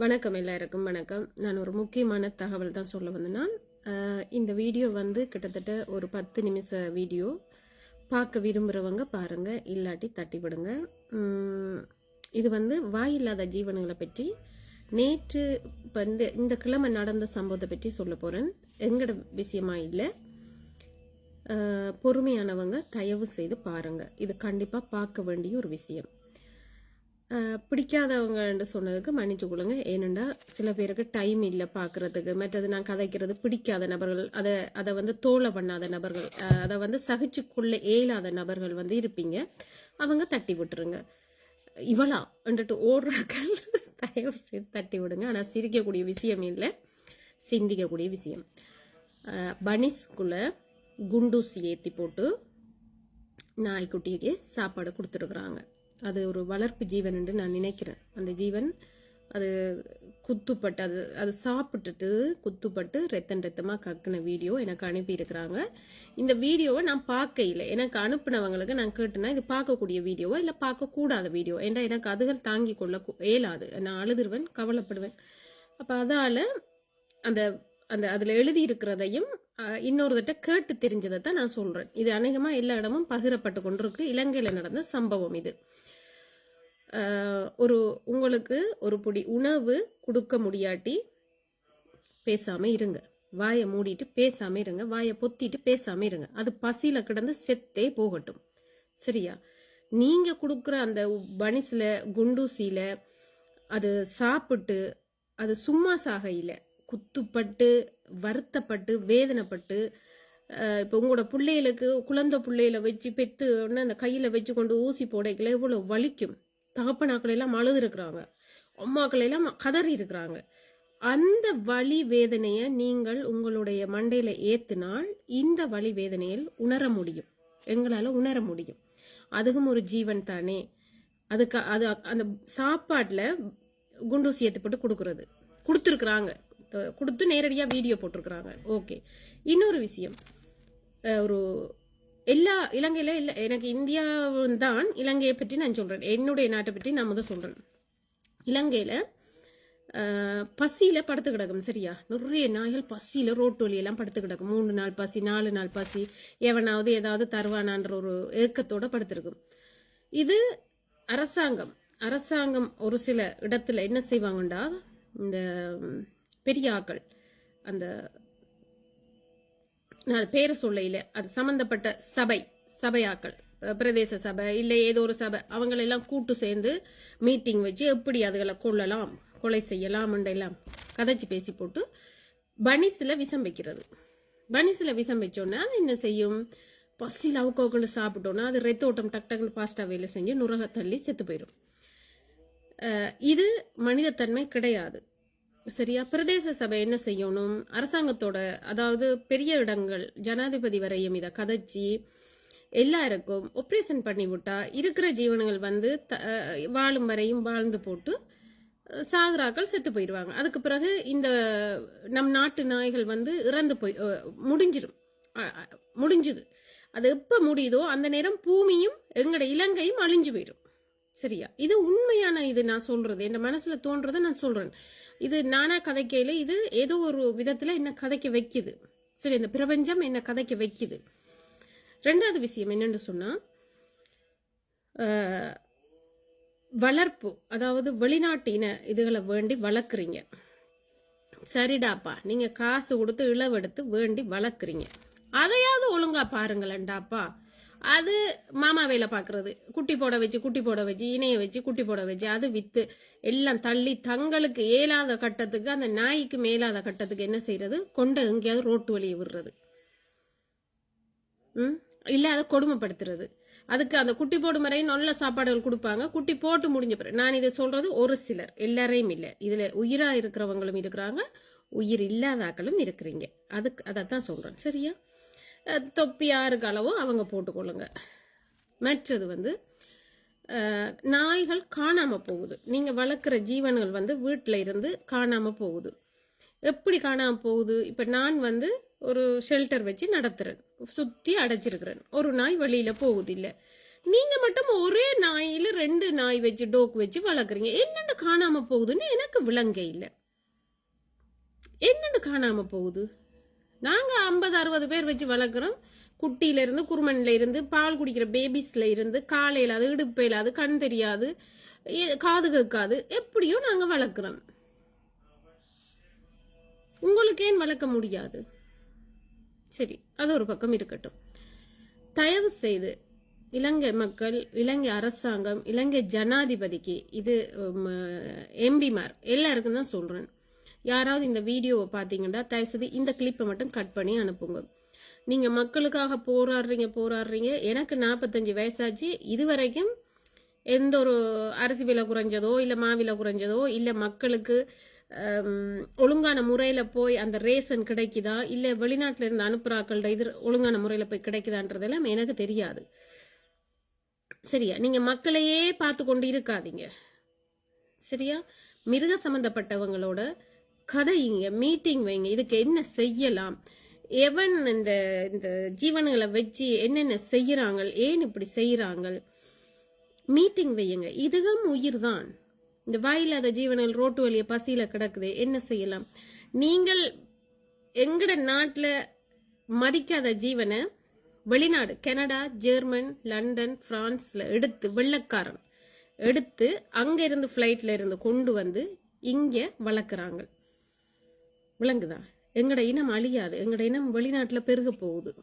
வணக்கம் எல்லாருக்கும் வணக்கம். நான் ஒரு முக்கியமான தகவல் தான் சொல்ல வந்தேன்னா இந்த வீடியோ வந்து கிட்டத்தட்ட ஒரு பத்து நிமிஷ வீடியோ. பார்க்க விரும்புகிறவங்க பாருங்கள் இல்லாட்டி தட்டி விடுங்க இது வந்து வாயில்லாத ஜீவனங்களை பற்றி நேற்று இப்போ இந்த இந்த கிழமை நடந்த சம்பவத்தை பற்றி சொல்ல போகிறேன் எங்கட விஷயமா இல்லை. பொறுமையானவங்க தயவு செய்து பாருங்கள் இது கண்டிப்பாக பார்க்க வேண்டிய ஒரு விஷயம். பிடிக்காதவங்கன்னு சொன்னதுக்கு மன்னிச்சு கொள்ளுங்க ஏனெண்டா சில பேருக்கு டைம் இல்லை பார்க்கறதுக்கு. மற்றது நான் கதைக்கிறது பிடிக்காத நபர்கள் அதை அதை வந்து தோலை பண்ணாத நபர்கள் அதை வந்து சகிச்சு கொள்ள நபர்கள் வந்து இருப்பீங்க. அவங்க தட்டி விட்டுருங்க. இவளா? வந்துட்டு ஓடுறாக்கள் தயவு செய்து தட்டி விடுங்க. ஆனால் சிரிக்கக்கூடிய விஷயம் இல்லை. சிந்திக்கக்கூடிய விஷயம். அஹ் பனிஸ்குள்ள குண்டூசி ஏற்றி போட்டு நாய்க்குட்டிக்கு சாப்பாடு கொடுத்துருக்குறாங்க. அது ஒரு வளர்ப்பு ஜீவன் என்று நான் நினைக்கிறேன். அந்த ஜீவன் அது குத்துப்பட்டு அது அது சாப்பிட்டுட்டு குத்துப்பட்டு ரத்தம் ரத்தமாக கக்குன வீடியோ எனக்கு அனுப்பியிருக்கிறாங்க. இந்த வீடியோவை நான் பார்க்க இல்லை எனக்கு அனுப்புனவங்களுக்கு நான் கேட்டேன்னா இது பார்க்கக்கூடிய வீடியோவோ இல்லை பார்க்கக்கூடாத வீடியோ? ஏன்னா எனக்கு அதுகள் தாங்கி கொள்ள இயலாது. நான் அழுதுருவேன் கவலைப்படுவேன். அப்போ அதால் அந்த அந்த அதில் எழுதியிருக்கிறதையும் அஹ், இன்னொருத்தட்ட கேட்டு தெரிஞ்சதை தான் நான் சொல்கிறேன் இது அநேகமாக எல்லா இடமும் பகிரப்பட்டு கொண்டிருக்கு. இலங்கையில் நடந்த சம்பவம் இது. ஒரு உங்களுக்கு ஒரு பொடி உணவு கொடுக்க முடியாட்டி பேசாம இருங்க. வாயை மூடிட்டு பேசாம இருங்க. வாயை பொத்திட்டு பேசாம இருங்க. அது பசியில கிடந்து செத்தே போகட்டும். சரியா? நீங்க கொடுக்குற அந்த பனிஸ்ல குண்டூசியில அது சாப்பிட்டு அது சும்மா சாகையில குத்துப்பட்டு வருத்தப்பட்டு வேதனைப்பட்டு இப்போ உங்களோட பிள்ளைகளுக்கு குழந்தை பிள்ளையில வச்சு பெத்து ஒன்று அந்த கையில வச்சு கொண்டு ஊசி போடைக்கல எவ்வளோ வலிக்கும்? தகப்பனாக்கள் எல்லாம் அழுது இருக்கிறாங்க அம்மாக்கள் எல்லாம் கதறி இருக்கிறாங்க அந்த வழி வேதனையை நீங்கள் உங்களுடைய மண்டையில் ஏத்தினால் இந்த வழி வேதனையில் உணர முடியும். எங்களால் உணர முடியும். அதுவும் ஒரு ஜீவன் தானே. அதுக்கு அது அந்த சாப்பாட்டில் குண்டூசி ஏற்றி போட்டு கொடுக்குறது. கொடுத்துருக்குறாங்க. கொடுத்து நேரடியாக வீடியோ போட்டிருக்கிறாங்க. ஓகே. இன்னொரு விஷயம். ஒரு எல்லா இலங்கையில் இல்லை எனக்கு இந்தியா தான் இலங்கையை பற்றி நான் சொல்கிறேன் என்னுடைய நாட்டை பற்றி நான் முதல் சொல்கிறேன் இலங்கையில் பசியில் படுத்து கிடக்கும் சரியா? நிறைய நாய்கள் பசியில் ரோட்டு வழியெல்லாம் படுத்து கிடக்கும். மூணு நாள் பசி நாலு நாள் பசி எவனாவது ஏதாவது தருவானான்ற ஒரு ஏக்கத்தோட படுத்திருக்கும். இது அரசாங்கம். அரசாங்கம் ஒரு சில இடத்துல என்ன செய்வாங்கண்டா? இந்த பெரியாக்கள் பெரிய ஆக்கள் அந்த நான் பேரை சொல்லையில அது சம்பந்தப்பட்ட சபை சபையாக்கள். பிரதேச சபை இல்லை ஏதோ ஒரு சபை. அவங்களெல்லாம் கூட்டு சேர்ந்து மீட்டிங் வச்சு எப்படி அதுகளை கொள்ளலாம் கொலை செய்யலாம் எல்லாம் கதைச்சு பேசி போட்டு பனிஸில் விஷம் வைக்கிறது. பனிஸில் விஷம் வச்சோன்னா அது என்ன செய்யும்? பசியில் அவுக்க உட்காந்து சாப்பிட்டோன்னா அது ரெத்தோட்டம் டக் டக்குன்னு ஃபாஸ்ட்டாக வேலை செஞ்சு நுரக தள்ளி செத்து போயிடும் இது மனிதத்தன்மை கிடையாது. சரியா? பிரதேச சபை என்ன செய்யணும்? அரசாங்கத்தோட அதாவது பெரிய இடங்கள் ஜனாதிபதி வரையும் இதை கதைச்சி எல்லாருக்கும் ஒப்ரேஷன் பண்ணி விட்டா இருக்கிற ஜீவனங்கள் வந்து த- வாழும் வரையும் வாழ்ந்து போட்டு சாகராக்கள் செத்து போயிடுவாங்க. அதுக்கு பிறகு இந்த நம் நாட்டு நாய்கள் வந்து இறந்து போய் முடிஞ்சிடும். முடிஞ்சுது. அது எப்போ முடியுதோ அந்த நேரம் பூமியும் எங்களோட இலங்கையும் அழிஞ்சு போயிடும். சரியா? இது உண்மையான இது நான் சொல்றது. என் மனசுல தோன்றதை நான் சொல்றேன். இது நானா கதைக்கையில இது ஏதோ ஒரு விதத்துல என்ன கதைக்க வைக்குது. சரி இந்த பிரபஞ்சம் என்ன கதைக்க வைக்குது. ரெண்டாவது விஷயம் என்னன்னு சொன்னா வளர்ப்பு அதாவது வெளிநாட்டின இதுகளை வேண்டி வளர்க்குறீங்க. சரிடாப்பா நீங்க காசு கொடுத்து இளவெடுத்து வேண்டி வளர்க்குறீங்க. அதையாவது ஒழுங்கா பாருங்களேன்டாப்பா. அது மாமா வேலை பார்க்கறது. குட்டி போட வச்சு குட்டி போட வச்சு இணைய வச்சு குட்டி போட வச்சு அது வித்து எல்லாம் தள்ளி தங்களுக்கு ஏலாத கட்டத்துக்கு அந்த நாய்க்கு மேலாத கட்டத்துக்கு என்ன செய்யறது? கொண்ட எங்கேயாவது ரோட்டு வழியை விடுறது. ம்? இல்லை அதை கொடுமைப்படுத்துறது. அதுக்கு அந்த குட்டி போடும் முறையும் நல்ல சாப்பாடுகள் கொடுப்பாங்க. குட்டி போட்டு முடிஞ்ச பிறகு நான் இதை சொல்றது ஒரு சிலர் எல்லாரையும் இல்லை. இதுல உயிரா இருக்கிறவங்களும் இருக்கிறாங்க உயிர் இல்லாதாக்களும் இருக்கிறீங்க. அதுக்கு அதை தான் சொல்றேன். சரியா? தொப்பி யாருக்கு அளவோ அவங்க போட்டுக்கொள்ளுங்க. மற்றது வந்து நாய்கள் காணாமல் போகுது. நீங்கள் வளர்க்குற ஜீவன்கள் வந்து வீட்டில் இருந்து காணாமல் போகுது. எப்படி காணாமல் போகுது? இப்போ நான் வந்து ஒரு ஷெல்டர் வச்சு நடத்துகிறேன் சுற்றி அடைச்சிருக்கிறேன். ஒரு நாய் வழியில் போகுது இல்லை நீங்கள் மட்டும் ஒரே நாயில் ரெண்டு நாய் வச்சு டோக் வச்சு வளர்க்குறீங்க. என்னென்னு காணாமல் போகுதுன்னு எனக்கு விளங்க இல்லை. என்னென்னு காணாமல் போகுது? நாங்கள் ஐம்பது அறுபது பேர் வச்சு வளர்க்குறோம். குட்டியிலேருந்து குருமனில் இருந்து பால் குடிக்கிற பேபிஸில் இருந்து காலையில் அது இடுப்பு இல்லாது கண் தெரியாது காது கேட்காது எப்படியோ நாங்கள் வளர்க்குறோம். உங்களுக்கு ஏன் வளர்க்க முடியாது? சரி அது ஒரு பக்கம் இருக்கட்டும். தயவு செய்து இலங்கை மக்கள் இலங்கை அரசாங்கம் இலங்கை ஜனாதிபதிக்கு இது எம்பிமார் எல்லாருக்கும் தான் சொல்கிறேன் யாராவது இந்த வீடியோவை பார்த்தீங்கன்னா தயவு செய்து இந்த கிளிப்பை மட்டும் கட் பண்ணி அனுப்புங்க. நீங்கள் மக்களுக்காக போராடுறீங்க போராடுறீங்க. எனக்கு நாற்பத்தஞ்சு வயசாச்சு. இது வரைக்கும் எந்த ஒரு அரிசி விலை குறைஞ்சதோ இல்லை மாவிலை குறைஞ்சதோ இல்லை மக்களுக்கு ஒழுங்கான முறையில் போய் அந்த ரேஷன் கிடைக்குதா இல்லை வெளிநாட்டில் இருந்து அனுப்புறாக்கள்கிட்ட இது ஒழுங்கான முறையில் போய் கிடைக்குதான்றதெல்லாம் எனக்கு தெரியாது. சரியா? நீங்கள் மக்களையே பார்த்து கொண்டு இருக்காதீங்க. சரியா? மிருக சம்மந்தப்பட்டவங்களோட கதையுங்க மீட்டிங் வைங்க இதுக்கு என்ன செய்யலாம்? எவன் இந்த இந்த ஜீவன்களை வச்சு என்னென்ன செய்யறாங்க ஏன் இப்படி செய்யறாங்க மீட்டிங் வையுங்க. இதுவும் உயிர் தான் இந்த வாயில்லாத ஜீவனங்கள் ரோட்டு வழிய பசியில கிடக்குது. என்ன செய்யலாம்? நீங்கள் எங்கட நாட்டில் மதிக்காத ஜீவனை வெளிநாடு கனடா ஜெர்மன் லண்டன் பிரான்ஸ்ல எடுத்து வெள்ளக்காரன் எடுத்து அங்க இருந்து ஃப்ளைட்ல இருந்து கொண்டு வந்து இங்க வளர்க்குறாங்க விளங்குதா எங்களோட இனம் அழியாது. எங்களோட இனம் வெளிநாட்டில் பெருக போகுது.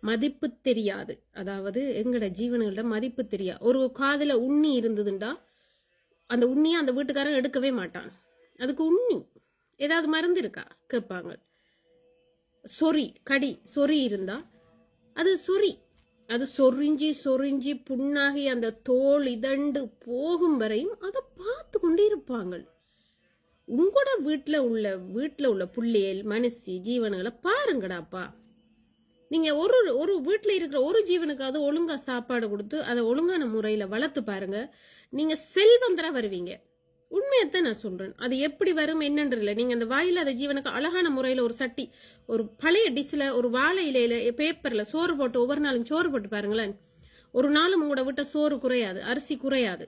மதிப்பு தெரியாது. அதாவது எங்களோட ஜீவன்களோட மதிப்பு தெரியாது ஒரு காதில் உண்ணி இருந்ததுண்டா அந்த உண்ணியை அந்த வீட்டுக்காரன் எடுக்கவே மாட்டான். அதுக்கு உண்ணி. ஏதாவது மருந்து இருக்கா? கேட்பாங்க சொறி கடி சொறி இருந்தா அது சொறி. அது சொரிஞ்சி சொரிஞ்சி புண்ணாகி அந்த தோல் இதண்டு போகும் வரையும் அதை பார்த்து கொண்டே இருப்பாங்க. உங்களோட வீட்டில் உள்ள வீட்டில் உள்ள புள்ளியல் மனுஷி ஜீவனங்களை பாருங்கடாப்பா நீங்கள் ஒரு ஒரு வீட்டில் இருக்கிற ஒரு ஜீவனுக்காவது ஒழுங்காக சாப்பாடு கொடுத்து அதை ஒழுங்கான முறையில் வளர்த்து பாருங்க. நீங்கள் செல்வந்தராக வருவீங்க. உண்மையத்தான் நான் சொல்கிறேன் அது எப்படி வரும் என்னன்று இல்லை. நீங்கள் அந்த வாயில்லாத ஜீவனுக்கு அழகான முறையில் ஒரு சட்டி ஒரு பழைய டிஷ்ஷில் ஒரு வாழை இலையில பேப்பரில் சோறு போட்டு ஒவ்வொரு நாளும் சோறு போட்டு பாருங்களேன். ஒரு நாளும் உங்களோட விட்ட சோறு குறையாது அரிசி குறையாது.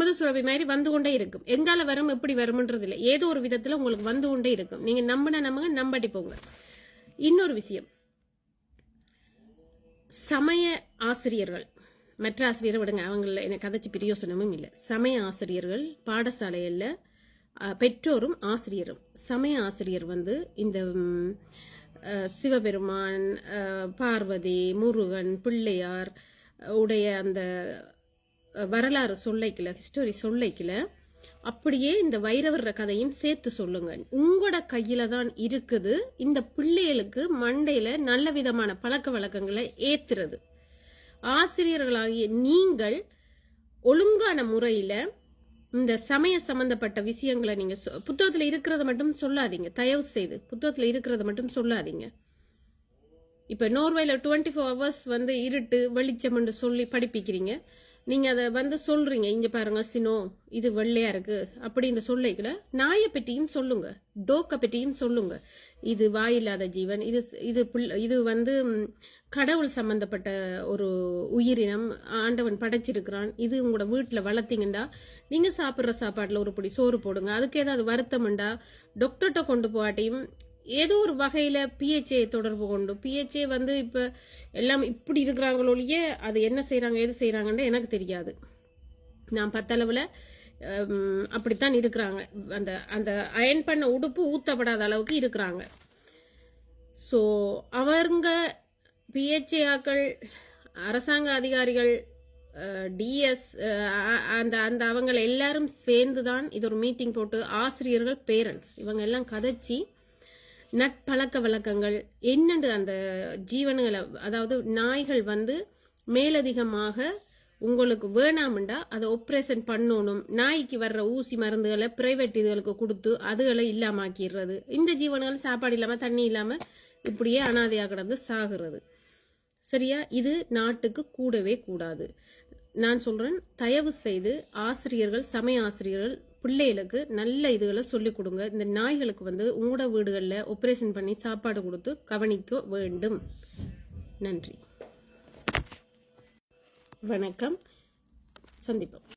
அமுத சுரபி மாதிரி வந்து கொண்டே இருக்கும். எங்கால வரும் எப்படி வரும்ன்றது இல்லை ஏதோ ஒரு விதத்துல உங்களுக்கு வந்து கொண்டே இருக்கும். நீங்க நம்பின நம்புங்க நம்பட்டி போங்க. இன்னொரு விஷயம். சமய ஆசிரியர்கள் மற்ற ஆசிரியரை விடுங்க அவங்கள எனக்கு கதைச்சி பிரியோசனமும் இல்லை. சமய ஆசிரியர்கள் பாடசாலையில் பெற்றோரும் ஆசிரியரும். சமய ஆசிரியர் வந்து இந்த சிவபெருமான் பார்வதி முருகன் பிள்ளையார் உடைய அந்த வரலாறு சொல்லைக்கல ஹிஸ்டரி சொல்லைக்கல அப்படியே இந்த வைரவர்ற கதையும் சேர்த்து சொல்லுங்க. உங்களோட கையில தான் இருக்குது. இந்த பிள்ளைகளுக்கு மண்டையில நல்ல விதமான பழக்க வழக்கங்களை ஏத்துறது. ஆசிரியர்களாகிய நீங்கள் ஒழுங்கான முறையில இந்த சமய சம்பந்தப்பட்ட விஷயங்களை நீங்க சொ- புத்தகத்துல இருக்கிறத மட்டும் சொல்லாதீங்க. தயவு செய்து புத்தகத்துல இருக்கிறத மட்டும் சொல்லாதீங்க. இப்ப நோர்வேல டுவெண்ட்டி ஃபோர் ஹவர்ஸ் வந்து இருட்டு வெளிச்சம்னு சொல்லி படிப்பிக்கிறீங்க. நீங்கள் அதை வந்து சொல்கிறீங்க இங்கே பாருங்க சினோ இது வெள்ளையாக இருக்குது அப்படின்னு சொல்லிக்கல நாயை பற்றியும் சொல்லுங்க. டோக்க பற்றியும் சொல்லுங்க. இது வாயில்லாத ஜீவன். இது இது இது வந்து கடவுள் சம்பந்தப்பட்ட ஒரு உயிரினம். ஆண்டவன் படைச்சிருக்கிறான். இது உங்களோட வீட்டில் வளர்த்தீங்கண்டா நீங்கள் சாப்பிட்ற சாப்பாட்டில் ஒரு பொடி சோறு போடுங்க. அதுக்கு ஏதாவது வருத்தம்ண்டா டாக்டர்கிட்ட கொண்டு போகாட்டியும் ஏதோ ஒரு வகையில் பிஹெச்ஏ தொடர்பு கொண்டு பிஹெச்ஏ வந்து இப்போ எல்லாம் இப்படி இருக்கிறாங்களொழிய அது என்ன செய்கிறாங்க எது செய்கிறாங்கன்னு எனக்கு தெரியாது. நான் பத்தளவில் அப்படித்தான் இருக்கிறாங்க. அந்த அந்த அயன் பண்ண உடுப்பு ஊத்தப்படாத அளவுக்கு இருக்கிறாங்க. ஸோ அவங்க பிஹெச்ஏக்கள் அரசாங்க அதிகாரிகள் டிஎஸ் அந்த அந்த அவங்களை எல்லாரும் சேர்ந்து தான் இது ஒரு மீட்டிங் போட்டு ஆசிரியர்கள் பேரண்ட்ஸ் இவங்க எல்லாம் கதைச்சி நட்பழக்க வழக்கங்கள் என்னண்டு அந்த ஜீவனுகளை அதாவது நாய்கள் வந்து மேலதிகமாக உங்களுக்கு வேணாமுண்டா அதை ஆப்ரேஷன் பண்ணணும். நாய்க்கு வர்ற ஊசி மருந்துகளை பிரைவேட் இதுகளுக்கு கொடுத்து அதுகளை இல்லாமாக்கிடுறது. இந்த ஜீவன்கள் சாப்பாடு இல்லாமல் தண்ணி இல்லாமல் இப்படியே அனாதையாக கிடந்து சாகிறது. சரியா? இது நாட்டுக்கு கூடவே கூடாது. நான் சொல்கிறேன் தயவு செய்து ஆசிரியர்கள் சமய ஆசிரியர்கள் பிள்ளைகளுக்கு நல்ல இதுகளை சொல்லிக் கொடுங்க. இந்த நாய்களுக்கு வந்து உங்களோட வீடுகளில் ஆப்ரேஷன் பண்ணி சாப்பாடு கொடுத்து கவனிக்க வேண்டும். நன்றி. வணக்கம். சந்திப்போம்.